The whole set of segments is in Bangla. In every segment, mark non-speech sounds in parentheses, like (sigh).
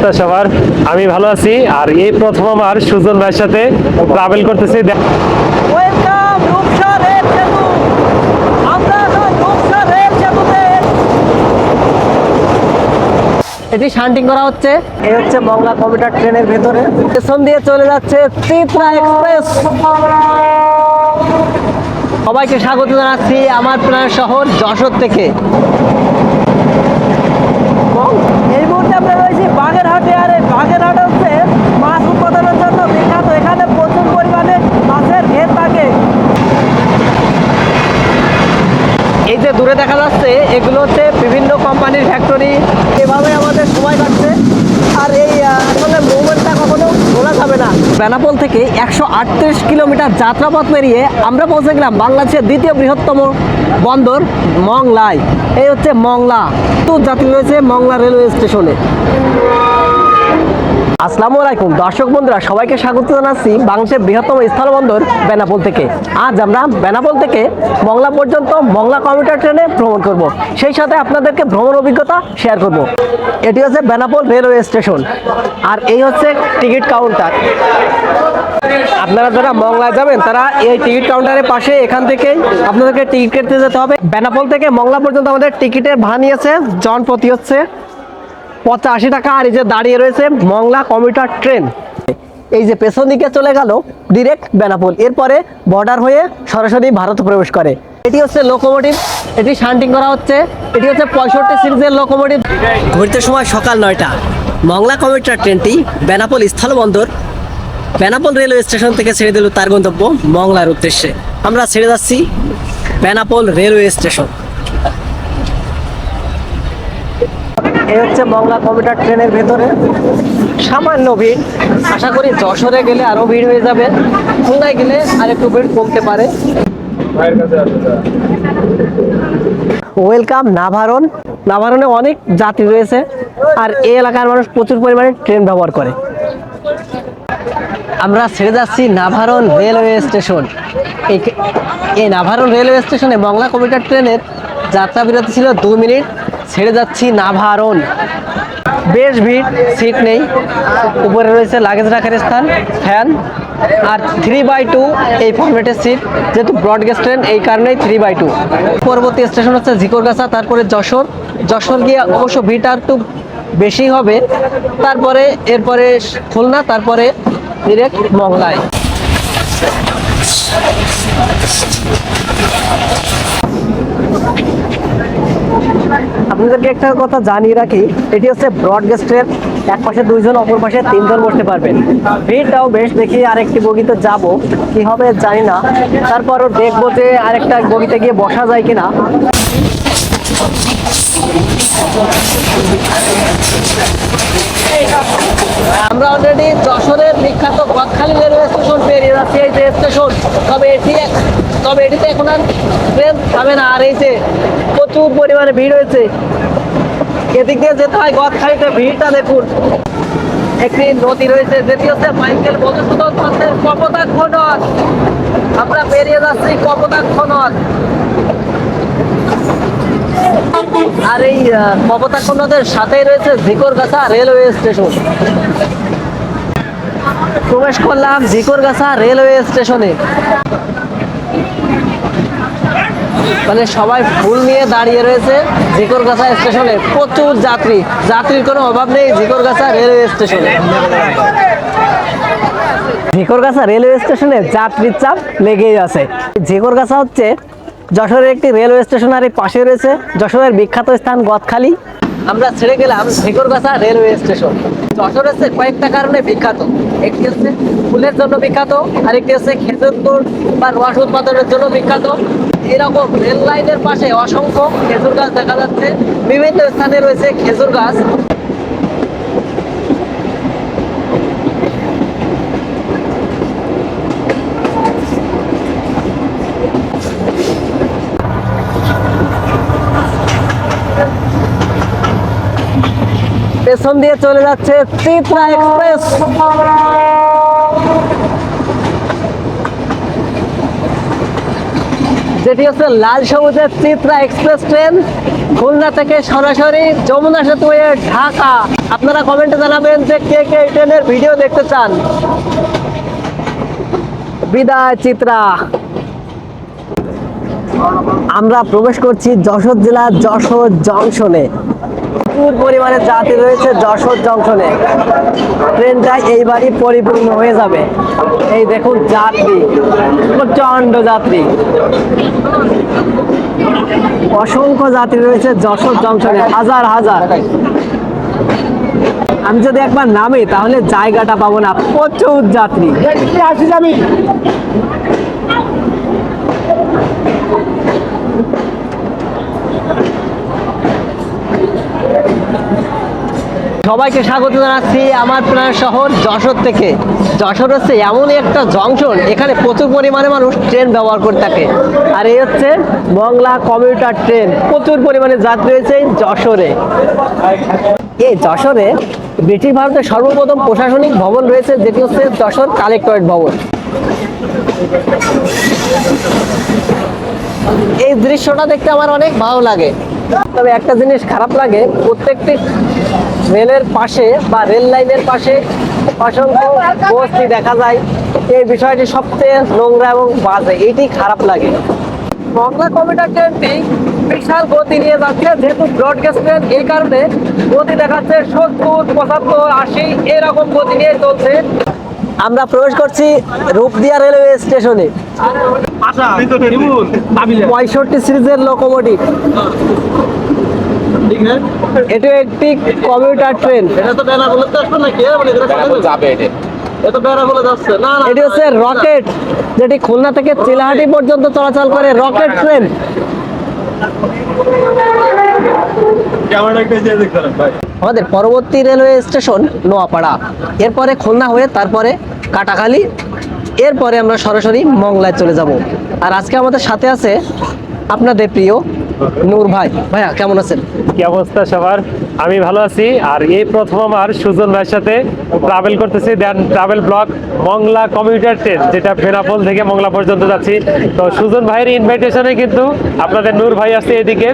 অবস্থা সবার। আমি ভালো আছি আর এই প্রথম আমার সুজন ভাইয়ের সাথে ট্রাভেল করতেছি। এটি শান্টিং করা হচ্ছে। এই হচ্ছে মংলা কমিটার ট্রেনের ভেতরে। স্টেশন দিয়ে চলে যাচ্ছে চিত্রা এক্সপ্রেস। সবাইকে স্বাগত জানাচ্ছি আমার প্রাণ শহর যশোর থেকে। এবং এই মুহূর্তে আমরা রয়েছি বাগেরহাটে আর এই বাগেরহাট হচ্ছে মাছ উৎপাদনের জন্য বিখ্যাত এখানে প্রচুর পরিমাণে মাছের ঘের থাকে যে দূরে দেখা যাচ্ছে, এগুলো হচ্ছে বিভিন্ন কোম্পানির ফ্যাক্টরি এভাবে আমাদের সময় কাটছে। আর এই আসলে মুভমেন্টটা কখনো ভোলা যাবে না। বেনাপোল থেকে একশো আটত্রিশ কিলোমিটার যাত্রাপথ পেরিয়ে আমরা পৌঁছে গেলাম বাংলাদেশের দ্বিতীয় বৃহত্তম বন্দর, মংলায়। এই হচ্ছে মংলা। তো যাত্রী রয়েছে মংলা রেলওয়ে স্টেশনে। আসসালামু আলাইকুম। দর্শক বন্ধুরা, সবাইকে স্বাগত জানাচ্ছি বাংলাদেশের বৃহত্তম স্থলবন্দর বেনাপোল থেকে। আজ আমরা বেনাপোল থেকে মংলা পর্যন্ত মংলা কমিউটার ট্রেনে ভ্রমণ করব। সেই সাথে আপনাদেরকে ভ্রমণ অভিজ্ঞতা শেয়ার করব। এটি হচ্ছে বেনাপোল রেলওয়ে স্টেশন। আর এই হচ্ছে টিকিট কাউন্টার। আপনারা যারা মংলায় যাবেন, তারা এই টিকিট কাউন্টারের পাশে এখান থেকেই আপনাদেরকে টিকিট কেটে যেতে হবে। বেনাপোল থেকে মংলা পর্যন্ত আমাদের টিকিটের ভাড়া নিয়েছে, জন প্রতি হচ্ছে পঁচাশি টাকা আর এই যে দাঁড়িয়ে রয়েছে মংলা কমিউটার ট্রেন। এই যে পেছন দিকে চলে গেল ডিরেক্ট বেনাপোল। এরপরে বর্ডার হয়ে সরাসরি ভারত প্রবেশ করে। এটি হচ্ছে লোকোমোটিভ এটি শান্টিং করা হচ্ছে। এটি হচ্ছে পঁয়ষট্টি সিরিজের লোকোমোটিভ ঘুরতে সময় সকাল নয়টা। মংলা কমিউটার ট্রেনটি বেনাপোল স্থলবন্দর, বেনাপোল রেলওয়ে স্টেশন থেকে ছেড়ে দিল তার গন্তব্য মংলার উদ্দেশ্যে। আমরা ছেড়ে যাচ্ছি বেনাপোল রেলওয়ে স্টেশন এই হচ্ছে মংলা কমিউটার ট্রেনের ভেতরে। সামান্য ভিড়। আশা করি যশোরে গেলে আরও ভিড় হয়ে যাবে। খুলনায় গেলে আর একটু ভিড় কমতে পারে। ওয়েলকাম নাভারণ। নাভারণে অনেক যাত্রী রয়েছে। আর এই এলাকার মানুষ প্রচুর পরিমাণে ট্রেন ব্যবহার করে। আমরা ছেড়ে যাচ্ছি নাভারণ রেলওয়ে স্টেশন। এই- নাভারন রেলওয়ে স্টেশনে মংলা কমিউটার ট্রেনের যাত্রা বিরতি ছিল দু মিনিট। ছেড়ে যাচ্ছি নাভারন বেশ ভিড় সিট নেই। উপরে রয়েছে লাগেজ রাখার স্থান ফ্যান আর থ্রি বাই টু এই ফরম্যাটের সিট যেহেতু ব্রডগেজ ট্রেন এই কারণেই থ্রি বাই টু পরবর্তী স্টেশন হচ্ছে ঝিকরগাছা তারপরে যশোর। যশোর গিয়ে অবশ্য ভিড়টা একটু বেশি হবে। তারপরে, এরপরে খুলনা, তারপরে ডিরেক্ট মংলায়। আপনাদেরকে একটা কথা জানিয়ে রাখি, এটি হচ্ছে ব্রডগেজ ট্রেন এক পাশে দুইজন, অপর পাশে তিনজন বসতে পারবেন। ভিড়টাও বেশ দেখি আরেকটি বগিতে যাব, কি হবে জানি না। তারপরও দেখব যে আরেকটা বগিতে গিয়ে বসা যায় কিনা। আমরা অলরেডি যশোরের বিখ্যাত গদখালি রেলওয়ে স্টেশন পেরিয়ে যাচ্ছি, এই যে স্টেশন তবে এটি তবে এটিতে এখন আর ট্রেন থামে না। আর এই যে প্রচুর পরিমাণে ভিড় হয়েছে। এদিক দিয়ে যেতে হয় গদখালিতে ভিড়টা দেখুন। একটি নদী রয়েছে যেটি হচ্ছে মাইকেল মধুসূদন দত্তের কপোতাক্ষ নদ। আমরা পেরিয়ে যাচ্ছি কপোতাক্ষ নদ। আর এই আহ, কপোতাক্ষ নদের সাথেই রয়েছে ঝিকরগাছা রেলওয়ে স্টেশন। প্রবেশ করলাম ঝিকরগাছা রেলওয়ে স্টেশনে। মানে সবাই ফুল নিয়ে দাঁড়িয়ে রয়েছে জিকরগাছা স্টেশনে। প্রচুর যাত্রী। যাত্রীর কোনো অভাব নেই জিকরগাছা রেলওয়ে স্টেশনে। ঝিকরগাছা রেলওয়ে স্টেশনে যাত্রীর চাপ লেগেই আছে। ঝিকরগাছা হচ্ছে যশোরের একটি রেলওয়ে স্টেশন আর পাশে রয়েছে। যশোরের বিখ্যাত স্থান গদখালি আমরা ছেড়ে গেলাম ঝিকরগাছা রেলওয়ে স্টেশন। যশোর হচ্ছে কয়েকটা কারণে বিখ্যাত। একটি হচ্ছে ফুলের জন্য বিখ্যাত, আরেকটি হচ্ছে খেজুর বা রস উৎপাদনের জন্য বিখ্যাত। এরকম রেল লাইনের পাশে অসংখ্য খেজুর গাছ দেখা যাচ্ছে। বিভিন্ন স্থানে রয়েছে খেজুর গাছ। পেছন দিয়ে চলে যাচ্ছে চিত্রা এক্সপ্রেস। যেটি হচ্ছে লাল সবুজের চিত্রা এক্সপ্রেস ট্রেন, খুলনা থেকে সরাসরি যমুনা সেতু হয়ে ঢাকা। আপনারা কমেন্টে জানাবেন যে কে কে এই ট্রেনের ভিডিও দেখতে চান। বিদায়, চিত্রা। আমরা প্রবেশ করছি যশোর জেলার যশোর জংশনে। প্রচুর পরিমাণে যাত্রী রয়েছে যশোর জংশনে। ট্রেনটা এইবারই পরিপূর্ণ হয়ে যাবে। এই দেখুন যাত্রী প্রচণ্ড যাত্রী। অসংখ্য যাত্রী রয়েছে যশোর জংশনে, হাজার হাজার। আমি যদি একবার নামি, তাহলে জায়গাটা পাবো না, প্রচুর যাত্রী। সবাইকে স্বাগত জানাচ্ছি আমার প্রাণ শহর যশোর থেকে। যশোর হচ্ছে এমনই একটা জংশন এখানে প্রচুর পরিমাণে মানুষ ট্রেন ব্যবহার করে থাকে। আর এই হচ্ছে মংলা কমিউটার ট্রেন প্রচুর পরিমাণে যাত্রী রয়েছে যশোরে। এই যশোরে ব্রিটিশ ভারতের সর্বপ্রথম প্রশাসনিক ভবন রয়েছে, যেটি হচ্ছে যশোর কালেক্টরেট ভবন। এই দৃশ্যটা দেখতে আমার অনেক ভালো লাগে। তবে একটা জিনিস খারাপ লাগে, প্রত্যেকটি রেলের পাশে বা রেল লাইনের পাশে অসংখ্য বস্তি দেখা যায়। এই বিষয়টি সবচেয়ে নোংরা এবং বাজে এইটি খারাপ লাগে। মংলা কমিটার ট্রেনটি বিশাল গতি নিয়ে যাচ্ছে, যেহেতু ব্রডগেজ ট্রেন এই কারণে গতি দেখাচ্ছে সত্তর, পঁচাত্তর, আশি, এরকম গতি নিয়ে চলছে। আমরা প্রবেশ করছি রূপদিয়া রেলওয়ে স্টেশনে। পঁয়ষট্টি সিরিজের লোকোমোটিভ এটা একটি কমিউটার ট্রেন এটি হচ্ছে রকেট যেটি খুলনা থেকে চিলাহাটি পর্যন্ত চলাচল করে রকেট ট্রেন আমাদের পরবর্তী রেলওয়ে স্টেশন নোয়াপাড়া। এরপরে খুলনা হয়ে তারপরে কাটাখালী এরপরে আমরা সরাসরি মংলায় চলে যাব। আর আজকে আমাদের সাথে আছে আপনাদের প্রিয় নূর ভাই। ভাইয়া, কেমন আছেন? কি অবস্থা সবার? আমি ভালো আছি। আর এই প্রথম আমার সুজন ভাইয়ের সাথে ট্রাভেল করতেছি। Then travel block Mongla commuter train যেটা ফেরাপল থেকে মংলা পর্যন্ত যাচ্ছি। তো সুজন ভাইয়ের ইনভাইটেশনে কিন্তু আপনাদের নূর ভাই আছে এদিকে।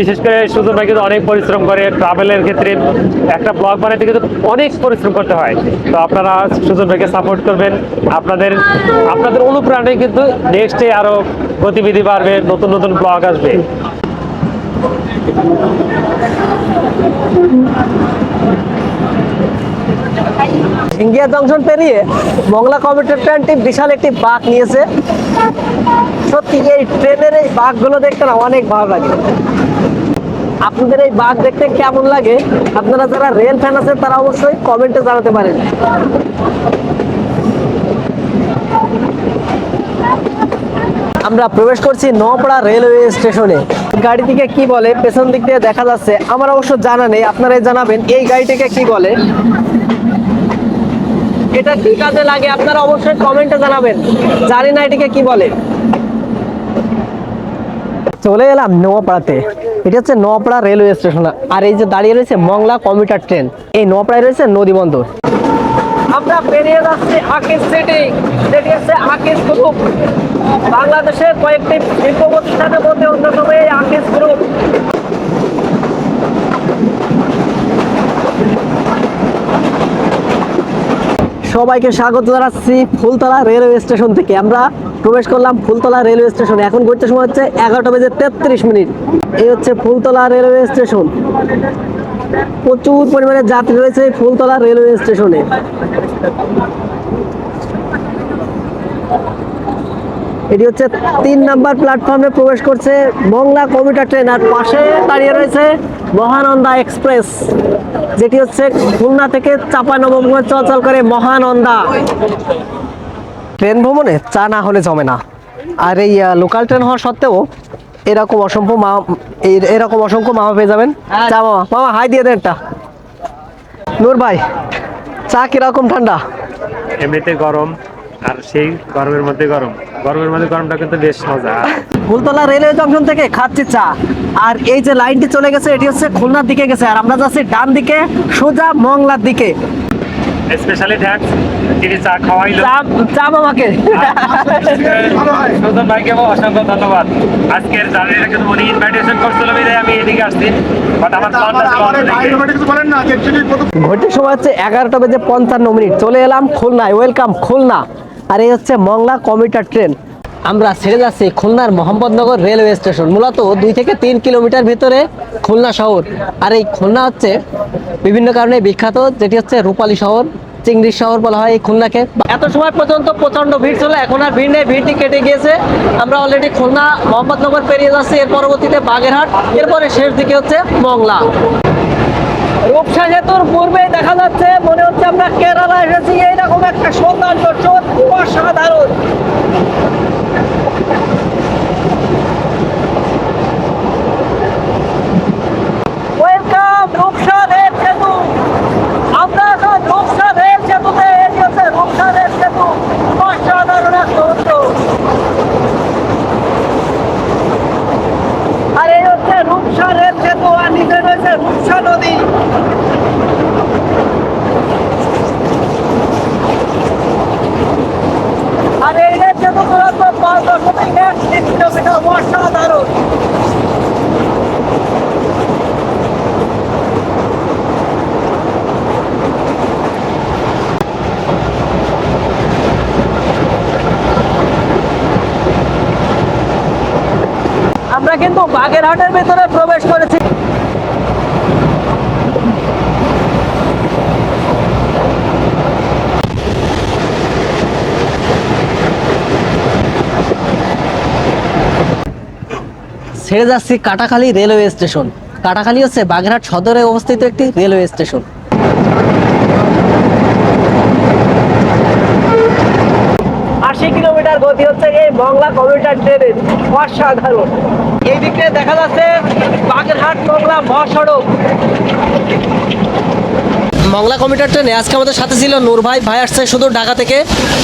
বিশেষ করে সুজন ভাই কিন্তু অনেক পরিশ্রম করে ট্রাভেলের ক্ষেত্রে। একটা ব্লগ বানাতে কিন্তু অনেক পরিশ্রম করতে হয়। তো আপনারা সুজন ভাইকে সাপোর্ট করবেন। আপনাদের আপনাদের অনুপ্রাণে কিন্তু নেক্সটে আরও গতিবিধি বাড়বে, নতুন নতুন ব্লগ আসবে। সিঙ্গিয়া জংশন পেরিয়ে মংলা কমিউটার ট্রেনটি বিশাল একটি বাঘ নিয়েছে। সত্যি, এই ট্রেনের এই বাঘগুলো দেখতে না অনেক ভালো লাগে। আপনাদের এই বাঘ দেখতে কেমন লাগে? আপনারা যারা রেল ফ্যান আছেন, তারা অবশ্যই কমেন্টে জানাতে পারেন। আমরা প্রবেশ করছি নওপাড়া রেলওয়ে স্টেশনে। গাড়িটিকে কি বলে? পেছন দিক দিয়ে দেখা যাচ্ছে, আমার অবশ্য জানা নেই, আপনারাই জানাবেন, এই গাড়িটিকে কি বলে? এটা কি কাজে লাগে? আপনারা অবশ্যই কমেন্টে জানাবেন। জানি না এটিকে কি বলে। চলে এলাম নোয়াপাড়াতে এটা হচ্ছে নোয়াপাড়া রেলওয়ে স্টেশন। আর এই যে দাঁড়িয়ে রয়েছে মংলা কমিউটার ট্রেন। এই নোয়াপাড়ায় রয়েছে নদী বন্দর আমরা পেরিয়ে যাচ্ছি আকিস সিটি। যেটি হচ্ছে আকিস গ্রুপ বাংলাদেশের কয়েকটি শিল্প প্রতিষ্ঠানের মধ্যে অন্যতম এই আকিস গ্রুপ সবাইকে স্বাগত জানাচ্ছি ফুলতলা রেলওয়ে স্টেশন থেকে। আমরা প্রবেশ করলাম ফুলতলা রেলওয়ে স্টেশনে। এখন ঘুরতে সময় হচ্ছে এগারোটা বেজে তেত্রিশ মিনিট। এই হচ্ছে ফুলতলা রেলওয়ে স্টেশন। প্রচুর পরিমাণে যাত্রী রয়েছে ফুলতলা রেলওয়ে স্টেশনে। এটি হচ্ছে তিন নাম্বার প্ল্যাটফর্মে প্রবেশ করছে মংলা কমিউটার ট্রেন। আর পাশে দাঁড়িয়ে রয়েছে মহানন্দা এক্সপ্রেস, যেটি হচ্ছে খুলনা থেকে চাপা নবমগঞ্জ চলাচল করে মহানন্দা। ট্রেন ভ্রমণে চা না হলে জমে না। আর এই লোকাল ট্রেন হওয়া সত্ত্বেও এরকম অসংখ্য মা এরকম অসংখ্য মামা পেয়ে যাবেন। চা মামা মামা হাই দিয়ে দেন একটা। নূর ভাই চা কীরকম ঠান্ডা? এমনিতে গরম আর সেই গরমের মধ্যে গরম। গরমের মধ্যে গরমটা কিন্তু বেশ মজা। ফুলতলা রেলওয়ে জংশন থেকে খাচ্ছি চা। আর এই যে লাইনটি চলে গেছে এটি হচ্ছে খুলনার দিকে গেছে। আর আমরা যাচ্ছি ডান দিকে সোজা মংলার দিকে। স্পেশালি থ্যাঙ্কস তিনি চা খাওয়াইলো চা বাবাকে নতুন সুজন ভাইকে অসংখ্য ধন্যবাদ। আজকের জার্নিটা কিন্তু উনি ইনভাইটেশন করছিল বিধায় আমি এদিকে আসছি। ঘটির সময় হচ্ছে এগারোটা বেজে পঞ্চান্ন মিনিট। চলে এলাম খুলনায় ওয়েলকাম খুলনা। আর এই হচ্ছে মংলা কমিটার ট্রেন আমরা ছেড়ে যাচ্ছি খুলনার মোহাম্মদনগর রেলওয়ে স্টেশন, মূলত দুই থেকে তিন কিলোমিটার ভিতরে খুলনা শহর। আর এই খুলনা হচ্ছে বিভিন্ন কারণে বিখ্যাত, যেটি হচ্ছে রূপালী শহর, চিংড়ি শহর বলা হয় এই খুলনাকে। এত সময় পর্যন্ত প্রচণ্ড ভিড় ছিল, এখন আর ভিড় নেই, ভিড়টি কেটে গিয়েছে। আমরা অলরেডি খুলনা, মোহাম্মদনগর পেরিয়ে যাচ্ছি, এর পরবর্তীতে বাগেরহাট, এরপরে শেষ দিকে হচ্ছে মংলা। রূপসা সেতুর পূর্বেই দেখা যাচ্ছে, মনে হচ্ছে আমরা কেরালা এসেছি, এইরকম একটা সৌন্দর্য অসাধারণ। Thank (laughs) you. আমরা কিন্তু বাগেরহাটের ভেতরে প্রবেশ করেছি। ছেড়ে যাচ্ছি কাটাখালী রেলওয়ে স্টেশন। কাটাখালী হচ্ছে বাগেরহাট সদরে অবস্থিত একটি রেলওয়ে স্টেশন। আশি কিলোমিটার গতি হচ্ছে এই মংলা কমিউটার ট্রেনের অসাধারণ। এই দিকে দেখা যাচ্ছে বাগেরহাট মংলা মহাসড়ক। মংলা কমিটার ট্রেনে আজকে আমাদের সাথে ছিল নূর ভাই। ভাই আসছে শুধু ঢাকা থেকে।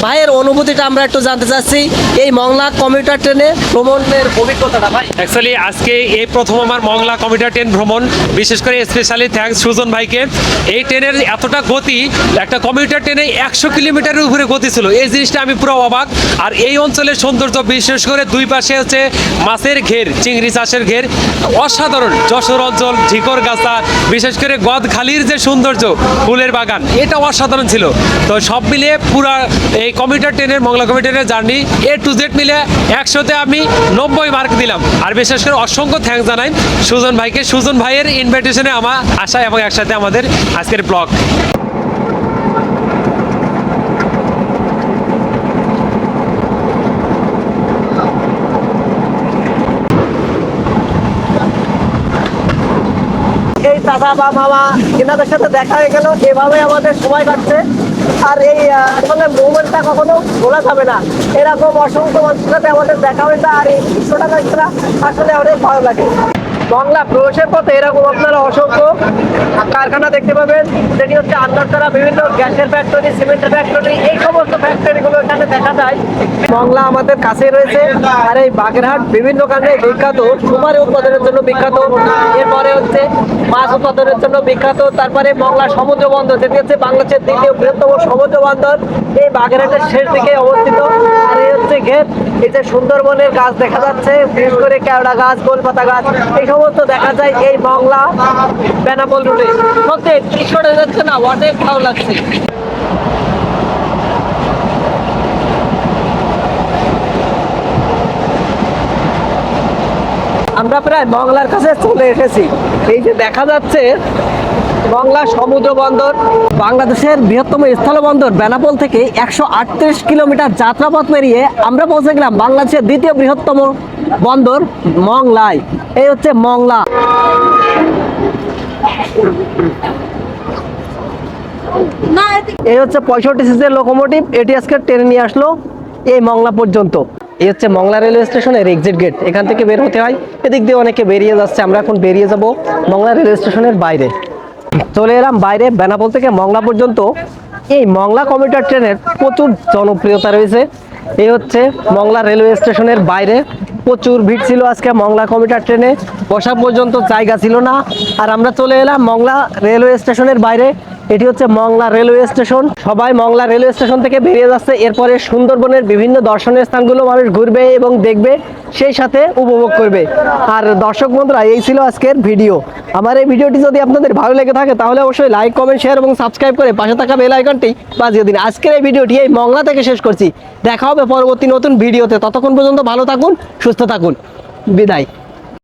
ভাইয়ের অনুভূতিটা আমরা একটু জানতে চাচ্ছি। এই মংলা কমিউটার ট্রেনে ভ্রমণের অভিজ্ঞতাটা, ভাই। অ্যাকচুয়ালি আজকে এই প্রথম আমার মংলা কমিটার ট্রেন ভ্রমণ। বিশেষ করে স্পেশালি থ্যাঙ্কস সুজন ভাইকে। এই ট্রেনের এতটা গতি, একটা কমিউটার ট্রেনে একশো কিলোমিটারের উপরে গতি ছিল। এই জিনিসটা আমি পুরো অবাক। আর এই অঞ্চলের সৌন্দর্য, বিশেষ করে দুই পাশে হচ্ছে মাছের ঘের, চিংড়ি চাষের ঘের। অসাধারণ যশোর অঞ্চল ঝিকর গাছা বিশেষ করে গদখালির যে সৌন্দর্য ফুলের বাগান। এটা অসাধারণ ছিল। তো সব মিলিয়ে পুরা এই কমিউটার ট্রেনের মংলা কমিউটারের জার্নি এ টু জেড মিলে একশোতে আমি নব্বই মার্ক দিলাম। আর বিশেষ করে অসংখ্য থ্যাংক জানাই সুজন ভাইকে। সুজন ভাইয়ের ইনভাইটেশনে আমার আসা এবং একসাথে আমাদের আজকের ব্লগ এই দাদা বা মামা, এনাদের সাথে দেখা হয়ে গেল এভাবে আমাদের সময় কাটছে। আর এই মোমেন্টটা মুভমেন্টটা কখনো ভোলা যাবে না। এরকম অসংখ্য মানুষের সাথে আমাদের দেখা হয়েছে, আর এই দৃশ্যটা আসলে অনেক ভালো লাগে। বাংলা প্রবেশের পথে এরকম আপনারা অসংখ্য কারখানা দেখতে পাবেন, যেটি হচ্ছে আন্দারতারা বিভিন্ন গ্যাসের ফ্যাক্টরি সিমেন্টের ফ্যাক্টরি এই সমস্ত ফ্যাক্টরিগুলো এখানে দেখা যায়। বাংলা আমাদের কাছে রয়েছে, আর এই বাগেরহাট বিভিন্ন কারণে বিখ্যাত, সুপারি উৎপাদনের জন্য বিখ্যাত। এরপরে হচ্ছে মাছ উৎপাদনের জন্য বিখ্যাত, তারপরে মংলা সমুদ্র বন্দর, যেটি হচ্ছে বাংলাদেশের দ্বিতীয় বৃহত্তম সমুদ্র বন্দর। এই বাগেরহাটের শেষ দিকে অবস্থিত, আর এই হচ্ছে ঘের, এই যে সুন্দরবনের গাছ দেখা যাচ্ছে, বিশেষ করে কেওড়া গাছ, গোলপাতা গাছ, এই সমস্ত দেখা যায় এই মংলা বেনাপোল রুটে। যাচ্ছে না অনেক ভালো লাগছে আমরা প্রায় মংলার কাছে চলে এসেছি। এই যে দেখা যাচ্ছে মংলা সমুদ্র বন্দর, বাংলাদেশের বৃহত্তম স্থলবন্দর বেনাপোল থেকে একশো আটত্রিশ কিলোমিটার যাত্রাপথ পেরিয়ে আমরা পৌঁছে গেলাম বাংলাদেশের দ্বিতীয় বৃহত্তম বন্দর মংলায়। এই হচ্ছে মংলা। এই হচ্ছে পঁয়ষট্টি সিসির লোকোমোটিভ এটি আজকে ট্রেনে নিয়ে আসলো এই মংলা পর্যন্ত। এই হচ্ছে মংলা রেলওয়ে স্টেশনের এক্সিট গেট এখান থেকে বের হতে হয়। এদিক দিয়ে অনেকে বেরিয়ে যাচ্ছে। আমরা এখন বেরিয়ে যাব মংলা রেলওয়ে স্টেশনের বাইরে। চলে এলাম বাইরে। বেনাপোল থেকে মংলা পর্যন্ত। এই মংলা কমিউটার ট্রেনের প্রচুর জনপ্রিয়তা রয়েছে। এই হচ্ছে মংলা রেলওয়ে স্টেশনের বাইরে। প্রচুর ভিড় ছিল আজকে মংলা কমিউটার ট্রেনে। বসা পর্যন্ত জায়গা ছিল না। আর আমরা চলে এলাম মংলা রেলওয়ে স্টেশনের বাইরে। এটি হচ্ছে মংলা রেলওয়ে স্টেশন। সবাই মংলা রেলওয়ে স্টেশন থেকে বেরিয়ে যাচ্ছে। এরপরে সুন্দরবনের বিভিন্ন দর্শনীয় স্থানগুলো মানুষ ঘুরবে এবং দেখবে, সেই সাথে উপভোগ করবে। আর দর্শক বন্ধুরা, এই ছিল আজকের ভিডিও। আমার এই ভিডিওটি যদি আপনাদের ভালো লেগে থাকে, তাহলে অবশ্যই লাইক কমেন্ট শেয়ার এবং সাবস্ক্রাইব করে পাশে থাকা বেল আইকনটি বাজিয়ে দিন। আজকের এই ভিডিওটি এই মংলা থেকে শেষ করছি। দেখা হবে পরবর্তী নতুন ভিডিওতে। ততক্ষণ পর্যন্ত ভালো থাকুন, সুস্থ থাকুন। বিদায়।